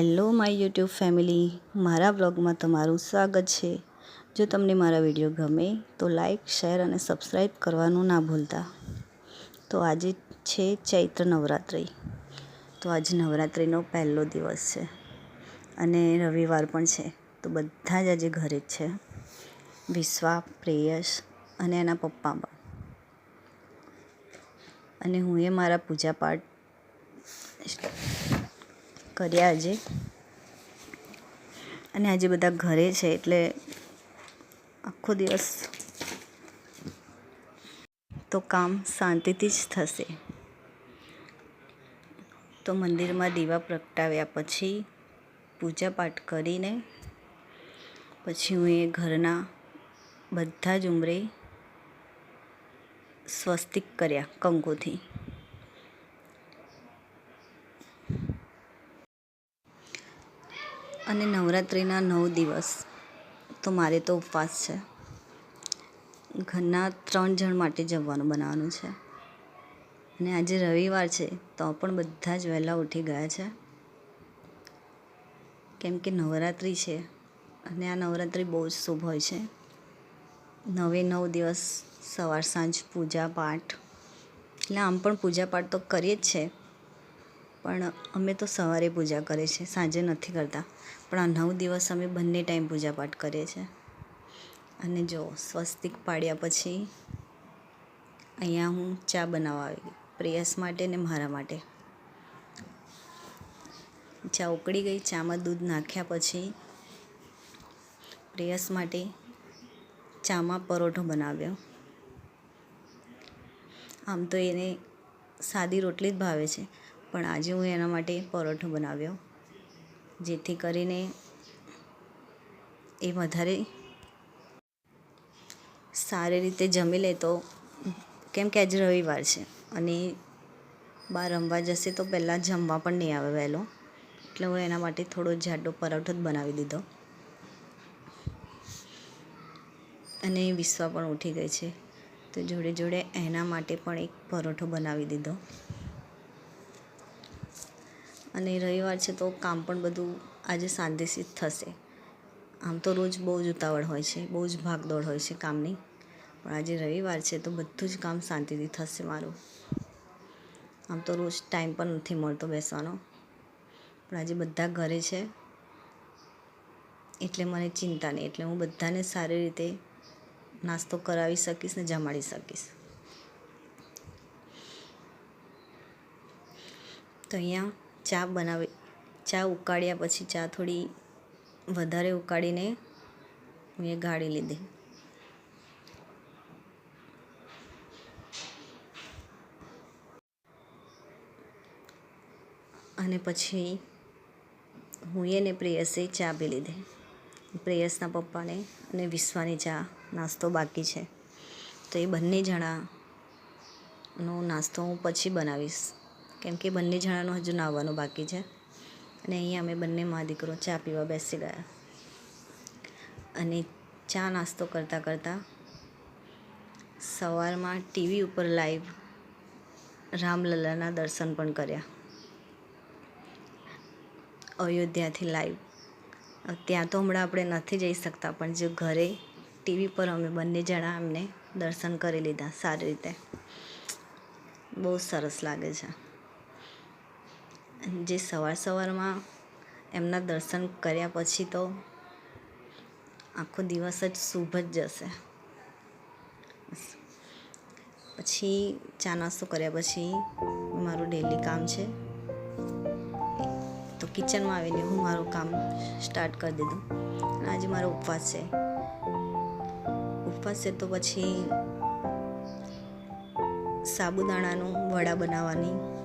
Hello my YouTube family, મારા બ્લોગમાં તમારું સ્વાગત છે. જો તમને મારા વીડિયો ગમે તો લાઈક, શેર અને સબસ્ક્રાઈબ કરવાનું ના ભૂલતા. તો આજે છે ચૈત્ર નવરાત્રિ. તો આજે નવરાત્રિનો પહેલો દિવસ છે અને રવિવાર પણ છે. તો બધા જ આજે ઘરે જ છે. વિશ્વા પ્રેયસ અને એના પપ્પા પણ. અને હું એ મારા પૂજા પાઠ કર્યા આજે. અને આજે બધા ઘરે છે એટલે આખો દિવસ તો કામ શાંતિથી જ થશે. તો મંદિરમાં દીવા પ્રગટાવ્યા પછી પૂજાપાઠ કરીને પછી હું એ ઘરના બધા જ ઉંમરે સ્વસ્તિક કર્યા કંકુથી. અને નવરાત્રિના નવ દિવસ. તો મારે તો ઉપવાસ છે. ઘરના ત્રણ જણ માટે જમવાનું બનાવવાનું છે. અને આજે રવિવાર છે, તો પણ બધા જ વહેલા ઉઠી ગયા છે. કેમ કે નવરાત્રિ છે અને આ નવરાત્રિ બહુ જ શુભ હોય છે. નવે નવ દિવસ સવાર સાંજ પૂજા પાઠ. એટલે આમ પણ પૂજા પાઠ તો કરીએ જ છે. પણ અમે તો સવારે પૂજા કરીએ છીએ, સાંજે નથી કરતા. પણ આ નવ દિવસ અમે બંને ટાઈમ પૂજાપાઠ કરીએ છીએ. અને જો સ્વસ્તિક પાડ્યા પછી અહીંયા હું ચા બનાવવા આવી ગઈ, પ્રેયસ માટે ને મારા માટે. ચા ઉકળી ગઈ, ચામાં દૂધ નાખ્યા પછી પ્રેયસ માટે ચામાં પરોઠો બનાવ્યો. આમ તો એને સાદી રોટલી જ ભાવે છે. પણ આજે હું એના માટે પરોઠો બનાવ્યો, જેથી કરીને એ વધારે સારી રીતે જમી લે તો, કેમ કે આજે રવિવાર છે અને બહાર રમવા જશે તો પહેલાં જમવા પણ નહીં આવે વહેલો. એટલે હું એના માટે થોડો જાડો પરોઠો જ બનાવી દીધો. અને વિશ્વા પણ ઉઠી ગઈ છે. તો જોડે જોડે એના માટે પણ એક પરોઠો બનાવી દીધો. અને રવિવાર છે તો કામ પણ બધું આજે જ થશે. આમ તો રોજ બહુ જ ઉતાવળ હોય છે, બહુ જ ભાગદોડ હોય છે કામની. પણ આજે રવિવાર છે તો બધું જ કામ શાંતિથી થશે મારું. આમ તો રોજ ટાઈમ પણ નથી મળતો બેસવાનો. પણ આજે બધા ઘરે છે, એટલે મને ચિંતા નહીં, એટલે હું બધાને સારી રીતે નાસ્તો કરાવી શકીશ ને જમાડી શકીશ. તો અહીંયા ચા બનાવી, ચા ઉકાળ્યા પછી ચા થોડી વધારે ઉકાળીને મેં ગાળી લીધી. અને પછી હું એને પ્રેયસે ચા પી લીધી. પ્રેયસના પપ્પાને અને વિશ્વાની ચા નાસ્તો બાકી છે. તો એ બંને જણાનો નાસ્તો હું પછી બનાવીશ. કેમ કે બંને જણાનું હજુ નાહવાનું બાકી છે. અને અહીંયા અમે બંને મા દીકરો ચા પીવા બેસી ગયા. અને ચા નાસ્તો કરતાં કરતાં સવારમાં ટીવી ઉપર લાઈવ રામલલ્લાના દર્શન પણ કર્યા. અયોધ્યાથી લાઈવ. ત્યાં તો હમણાં આપણે નથી જઈ શકતા, પણ જે ઘરે ટીવી પર અમે બંને જણા એમને દર્શન કરી લીધા સારી રીતે. બહુ સરસ લાગે છે. જે સવાર સવારમાં એમના દર્શન કર્યા પછી તો આખો દિવસ જ શુભ જ જશે. પછી ચા નાસ્તો કર્યા પછી મારું ડેલી કામ છે. તો કિચનમાં આવીને હું મારું કામ સ્ટાર્ટ કરી દીધું. અને આજે મારો ઉપવાસ છે. ઉપવાસ છે તો પછી સાબુદાણાનું વડા બનાવવાની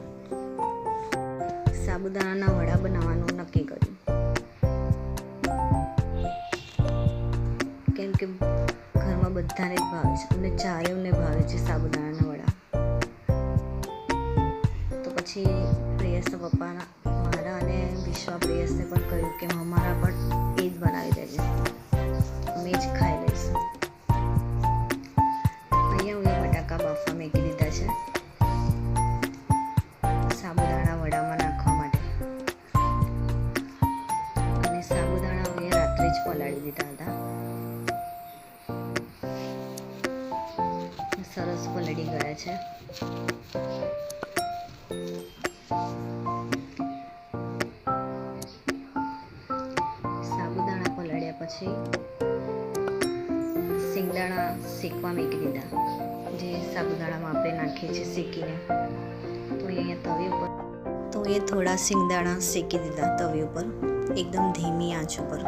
સાબુદાણાના વડા બનાવવાનું નક્કી કર્યું. કેમ કે ઘરમાં બધાને જ ભાવે છે. અને ચારેવને ભાવે છે સાબુદાણાના વડા. તો પછી પ્રેયસના પપ્પાના, મારા અને વિશ્વા પ્રેયસને પણ કહ્યું કે અમારા પણ પલાળી દીધા હતા સરસ પલળી ગયા છે સાબુદાણા પલાળ્યા પછી સિંગદાણા શેકવા મૂકી દીધા જે સાબુદાણામાં આપણે નાખીએ છીએ શેકીને તો અહીંયા તવી ઉપર તો એ થોડા સિંગદાણા શેકી દીધા તવી ઉપર એકદમ ધીમી આંચ ઉપર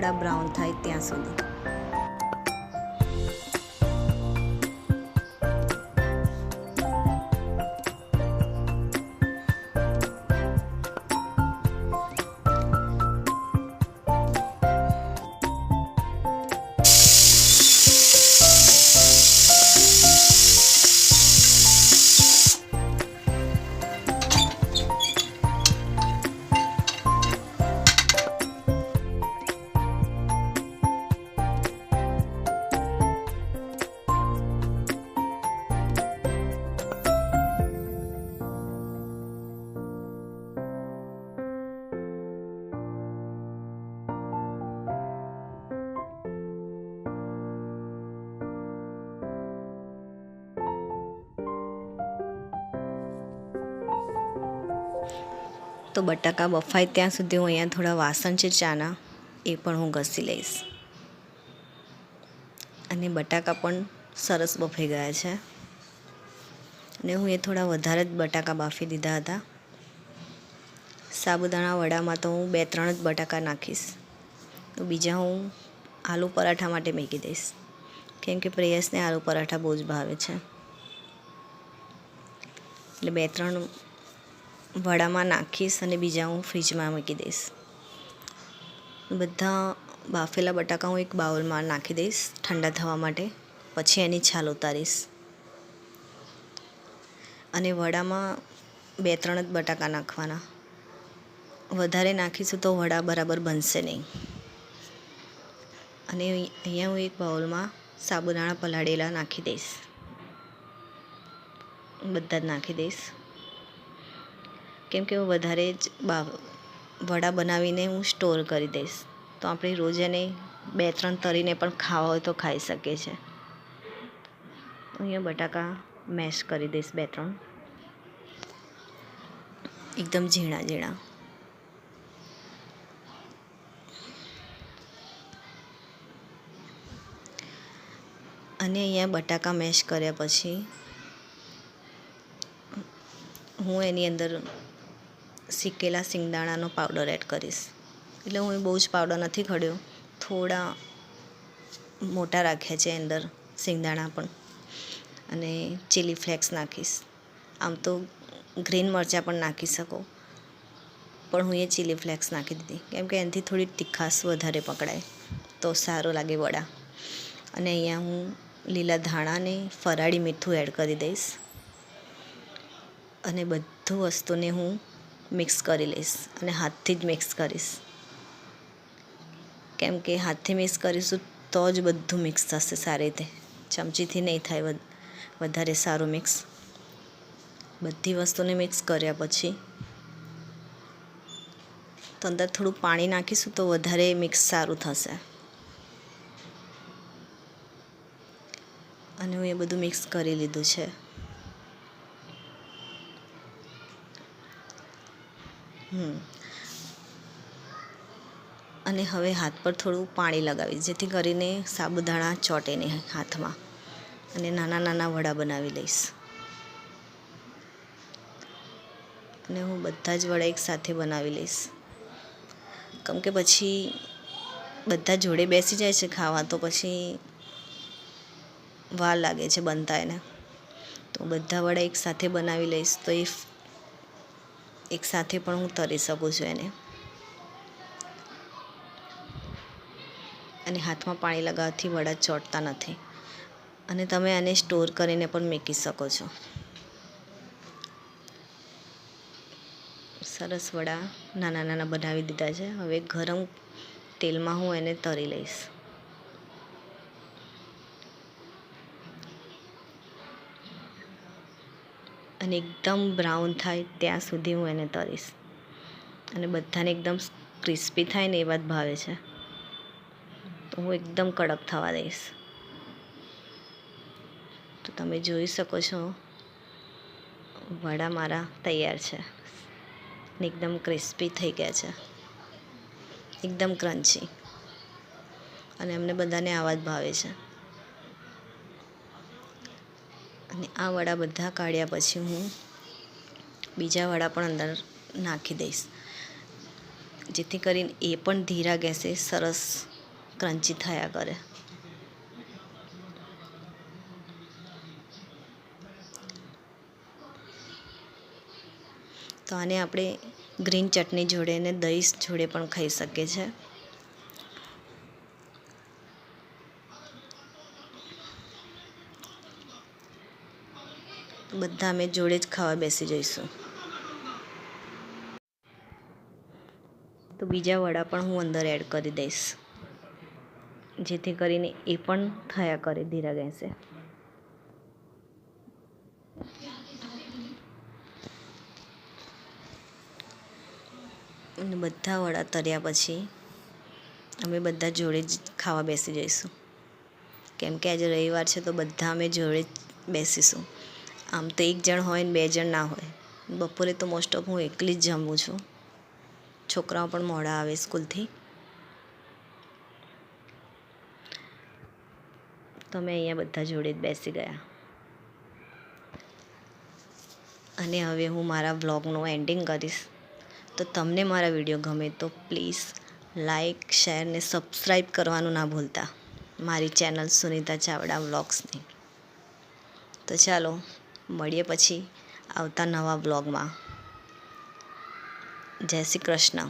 થોડા બ્રાઉન થાય ત્યાં સુધી. તો બટાકા બફાય ત્યાં સુધી હું અહીંયા થોડા વાસણ છે, ચાના, એ પણ હું ઘસી લઈશ. અને બટાકા પણ સરસ બફાઈ ગયા છે. અને હું એ થોડા વધારે જ બટાકા બાફી દીધા હતા. સાબુદાણા વડામાં તો હું બે, ત્રણ જ બટાકા નાખીશ. તો બીજા હું આલુ પરાઠા માટે મૂકી દઈશ. કેમ કે પ્રેયસને આલુ પરાઠા બહુ જ ભાવે છે. એટલે બે, ત્રણ વડામાં નાખીશ અને બીજા હું ફ્રીજમાં મૂકી દઈશ. બધા બાફેલા બટાકા હું એક બાઉલમાં નાખી દઈશ ઠંડા થવા માટે. પછી એની છાલ ઉતારીશ. અને વડામાં બે ત્રણ જ બટાકા નાખવાના. વધારે નાખીશું તો વડા બરાબર બનશે નહીં. અને અહીંયા હું એક બાઉલમાં સાબુદાણા પલાળેલા નાખી દઈશ. બધા જ નાખી દઈશ. કેમ કે હું વધારે જ વડા બનાવીને હું સ્ટોર કરી દઈશ. તો આપણે રોજ એને બે ત્રણ તરીને પણ ખાવા હોય તો ખાઈ શકીએ છે. અહીંયા બટાકા મેશ કરી દઈશ બે ત્રણ એકદમ ઝીણા ઝીણા. અને અહીંયા બટાકા મેશ કર્યા પછી હું એની અંદર શીકેલા સિંગદાણાનો પાવડર એડ કરીશ. એટલે હું બહુ જ પાવડર નથી ખડ્યો થોડા મોટા રાખ્યા છે અંદર સિંગદાણા પણ. અને ચીલી ફ્લેક્સ નાખીશ. આમ તો ગ્રીન મરચાં પણ નાખી શકો. પણ હું એ ચીલી ફ્લેક્સ નાખી દીધી. કેમ કે એનાથી થોડી તીખાશ વધારે પકડાય. તો સારો લાગે વડા. અને અહીંયા હું લીલા ધાણાને ફરાળી મીઠું એડ કરી દઈશ. અને બધું વસ્તુને હું મિક્સ કરી લઈશ અને હાથથી જ મિક્સ કરીશ. કેમ કે હાથથી મિક્સ કરીશું તો જ બધું મિક્સ થશે સારી રીતે. ચમચીથી નહીં થાય વધારે સારું મિક્સ. બધી વસ્તુને મિક્સ કર્યા પછી તો અંદર થોડું પાણી નાખીશું તો વધારે મિક્સ સારું થશે. અને હું એ બધું મિક્સ કરી લીધું છે. અને હવે હાથ પર થોડું પાણી લગાવીશ, જેથી કરીને સાબુદાણા ચોટે નહીં હાથમાં. અને નાના નાના વડા બનાવી લઈશ. અને હું બધા જ વડા એકસાથે બનાવી લઈશ. કેમ કે પછી બધા જોડે બેસી જાય છે ખાવા, તો પછી વાર લાગે છે બનતા એને. તો બધા વડા એકસાથે બનાવી લઈશ, તો એ એકસાથે પણ હું તરી શકું છું એને. અને હાથમાં પાણી લગાવવાથી વડા ચોટતા નથી. અને તમે આને સ્ટોર કરીને પણ મૂકી શકો છો. સરસ વડા નાના નાના બનાવી દીધા છે. હવે ગરમ તેલમાં હું એને તરી લઈશ. અને એકદમ બ્રાઉન થાય ત્યાં સુધી હું એને તળીશ. અને બધાને એકદમ ક્રિસ્પી થાય ને એવા જ ભાવે છે. તો હું એકદમ કડક થવા દઈશ. તો તમે જોઈ શકો છો, વડા મારા તૈયાર છે. ને એકદમ ક્રિસ્પી થઈ ગયા છે. એકદમ ક્રન્ચી. અને અમને બધાને આવા જ ભાવે છે. અને આ વડા બધા કાઢ્યા પછી હું બીજા વડા પણ અંદર નાખી દઈશ. જેથી કરીને એ પણ ધીરા ગેસે સરસ ક્રન્ચી થયા કરે. તો આને આપણે ગ્રીન ચટણી જોડે અને દહીં જોડે પણ ખાઈ શકીએ છીએ. બધા અમે જોડે જ ખાવા બેસી જઈશું. તો બીજા વડા પણ હું અંદર એડ કરી દઈશ. જેથી કરીને એ પણ થયા કરે ધીરા ગેસે. બધા વડા તર્યા પછી અમે બધા જોડે જ ખાવા બેસી જઈશું. કેમ કે આજે રવિવાર છે તો બધા અમે જોડે જ બેસીશું. આમ તો એક જણ હોય ને બે જણ ના હોય. બપોરે તો મોસ્ટ ઓફ હું એકલી જ જમું છું. છોકરાઓ પણ મોડા આવે સ્કૂલથી. તો અમે અહીંયા બધા જોડે જ બેસી ગયા. અને હવે હું મારા બ્લોગનું એન્ડિંગ કરીશ. તો તમને મારા વીડિયો ગમે તો પ્લીઝ લાઈક શેર ને સબસ્ક્રાઈબ કરવાનું ના ભૂલતા. મારી ચેનલ સુનિતા ચાવડા વ્લોગ્સની. તો ચાલો મળીએ પછી આવતા નવા બ્લોગમાં જય શ્રી કૃષ્ણ.